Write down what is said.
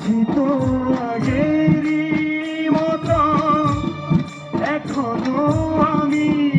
তো আগেরই মতো এখনও আমি